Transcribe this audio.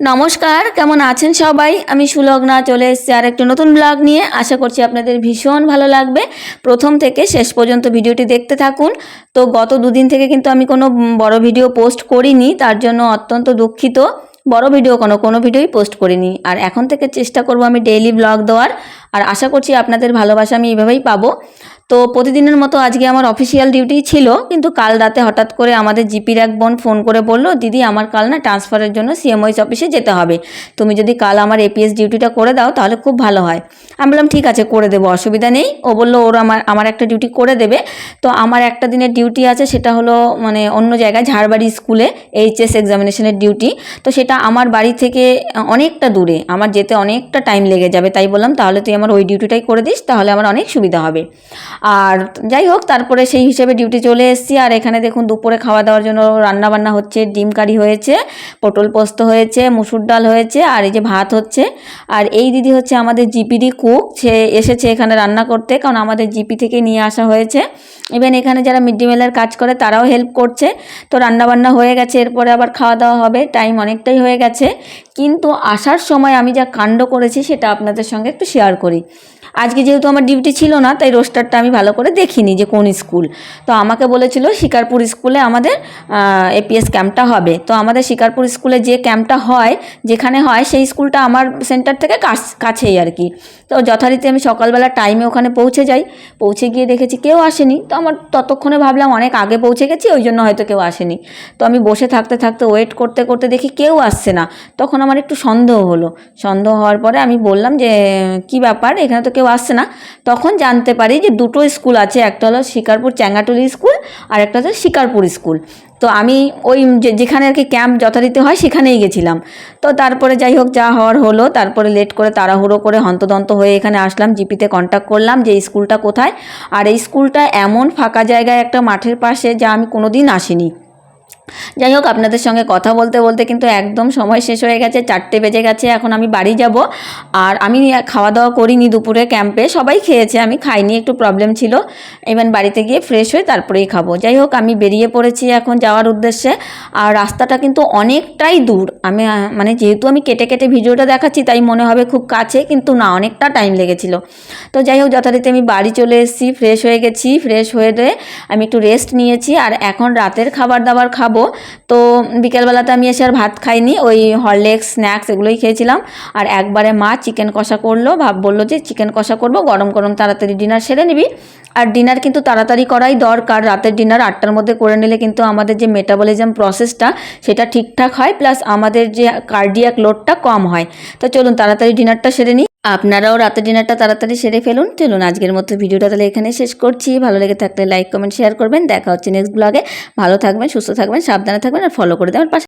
নমস্কার, কেমন আছেন সবাই? আমি সুলগ্না, চলে এসেছি আর একটি নতুন ব্লগ নিয়ে। আশা করছি আপনাদের ভীষণ ভালো লাগবে। প্রথম থেকে শেষ পর্যন্ত ভিডিওটি দেখতে থাকুন। তো গত দুদিন থেকে কিন্তু আমি কোনো বড় ভিডিও পোস্ট করিনি, তার জন্য অত্যন্ত দুঃখিত। বড় ভিডিও কোনো কোনো ভিডিওই পোস্ট করিনি। আর এখন থেকে চেষ্টা করব আমি ডেইলি ব্লগ দেওয়ার। আর আশা করছি আপনাদের ভালোবাসা আমি এইভাবেই পাবো। তো প্রতিদিনের মতো আজকে আমার অফিসিয়াল ডিউটি ছিল, কিন্তু কাল রাতে হঠাৎ করে আমাদের জিপির এক বোন ফোন করে বলল, দিদি, আমার কাল না ট্রান্সফারের জন্য সিএমওইস অফিসে যেতে হবে। তুমি যদি কাল আমার এপিএস ডিউটিটা করে দাও, তাহলে খুব ভালো হয়। আমি বললাম, ঠিক আছে, করে দেবো, অসুবিধা নেই। ও বলল, ওর আমার আমার একটা ডিউটি করে দেবে। তো আমার একটা দিনের ডিউটি আছে, সেটা হলো মানে অন্য জায়গায়, ঝাড়বাড়ি স্কুলে এইচএস এক্সামিনেশনের ডিউটি তো সেটা আমার বাড়ি থেকে অনেকটা দূরে, আমার যেতে অনেকটা টাইম লেগে যাবে, তাই বললাম, তাহলে তুই আমার ওই ডিউটিটাই করে দিস, তাহলে আমার অনেক সুবিধা হবে। আর যাই হোক, তারপরে সেই হিসেবে ডিউটি চলে এসেছি। আর এখানে দেখুন, দুপুরে খাওয়া দাওয়ার জন্য রান্না বান্না হচ্ছে, ডিম কারি হয়েছে, পটল পোস্ত হয়েছে, মুসুর ডাল হয়েছে, আর এই যে ভাত হচ্ছে। আর এই দিদি হচ্ছে আমাদের জিপিডি কুক, সে এসেছে এখানে রান্না করতে, কারণ আমাদের জিপি থেকে নিয়ে আসা হয়েছে। ইভেন এখানে যারা মিড ডে মিলের কাজ করে, তারাও হেল্প করছে। তো রান্না বান্না হয়ে গেছে, এরপরে আবার খাওয়া দাওয়া হবে টাইম অনেকটাই হয়ে গেছে। কিন্তু আসার সময় আমি যা কাণ্ড করেছি, সেটা আপনাদের সঙ্গে একটু শেয়ার করি। আজকে যেহেতু আমার ডিউটি ছিল না, তাই রোস্টারটা আমি ভালো করে দেখিনি যে কোন স্কুল তো আমাকে বলেছিল শিকারপুর স্কুলে আমাদের এপিএস ক্যাম্পটা হবে। তো আমাদের শিকারপুর স্কুলে যে ক্যাম্পটা হয়, যেখানে হয়, সেই স্কুলটা আমার সেন্টার থেকে কাছ- কাছেই আর কি। তো যথারীতি আমি সকালবেলা টাইমে ওখানে পৌঁছে যাই। পৌঁছে গিয়ে দেখেছি কেউ আসেনি। তো আমার ততক্ষণে ভাবলাম অনেক আগে পৌঁছে গেছি, ওই জন্য হয়তো কেউ আসেনি। তো আমি বসে থাকতে থাকতে ওয়েট করতে করতে দেখি কেউ আসছে না। তখন আমার একটু সন্দেহ হলো। সন্দেহ হওয়ার পরে আমি বললাম যে, কী ব্যাপার এখানে তো কেউ আসছে না। তখন জানতে পারি যে দুটো স্কুল আছে, একটা হলো শিকারপুর চ্যাঙ্গাটুলি স্কুল আর একটা হচ্ছে শিকারপুর স্কুল। তো আমি ওই যেখানে আর কি ক্যাম্প যথারীতি হয় সেখানেই গেছিলাম। তো তারপরে যাই হোক, যা হওয়ার হলো, তারপরে লেট করে তাড়াহুড়ো করে হন্তদন্ত হয়ে এখানে আসলাম, জিপিতে কন্ট্যাক্ট করলাম যে স্কুলটা কোথায়। আর এই স্কুলটা এমন ফাঁকা জায়গায় একটা মাঠের পাশে যা আমি কোনো দিন আসিনি। যাই হোক, আপনাদের সঙ্গে কথা বলতে বলতে কিন্তু একদম সময় শেষ হয়ে গেছে, চারটে বেজে গেছে, এখন আমি বাড়ি যাব। আর আমি খাওয়া দাওয়া করিনি দুপুরে ক্যাম্পে সবাই খেয়েছে, আমি খাইনি, একটু প্রবলেম ছিল। ইভেন বাড়িতে গিয়ে ফ্রেশ হয়ে তারপরেই খাব। যাই হোক, আমি বেরিয়ে পড়েছি এখন যাওয়ার উদ্দেশ্যে। আর রাস্তাটা কিন্তু অনেকটাই দূর। আমি মানে যেহেতু আমি কেটে কেটে ভিডিওটা দেখাচ্ছি, তাই মনে হবে খুব কাছে, কিন্তু না, অনেকটা টাইম লেগেছিল। তো যাই হোক, যথারীতি আমি বাড়ি চলে এসেছি ফ্রেশ হয়ে গেছি ফ্রেশ হয়ে আমি একটু রেস্ট নিয়েছি। আর এখন রাতের খাবার দাবার খাব। তো বিকেলবেলাতে আমি এসে আর ভাত খাইনি, ওই হরলেক্স, স্ন্যাক্স এগুলোই খেয়েছিলাম। আর একবারে মা চিকেন কষা করল, ভাব বলল যে চিকেন কষা করব, গরম গরম তাড়াতাড়ি ডিনার সেরে নিবি। আর ডিনার কিন্তু তাড়াতাড়ি করাই দরকার, রাতের ডিনার আটটার মধ্যে করে নিলে কিন্তু আমাদের যে মেটাবলিজম প্রসেসটা সেটা ঠিকঠাক হয় প্লাস আমাদের যে কার্ডিয়াক লোডটা কম হয়। তো চলুন তাড়াতাড়ি ডিনারটা সেরে নিই আপনারাও রাতের ডিনারটা তাড়াতাড়ি সেরে ফেলুন। চলুন আজকের মতো ভিডিওটা তাহলে এখানে শেষ করছি। ভালো লেগে থাকলে লাইক, কমেন্ট, শেয়ার করবেন। দেখা হচ্ছে নেক্সট ব্লগে। ভালো থাকবেন, সুস্থ থাকবেন, সাবধানে থাকবেন আর ফলো করে দেওয়ার পাশে।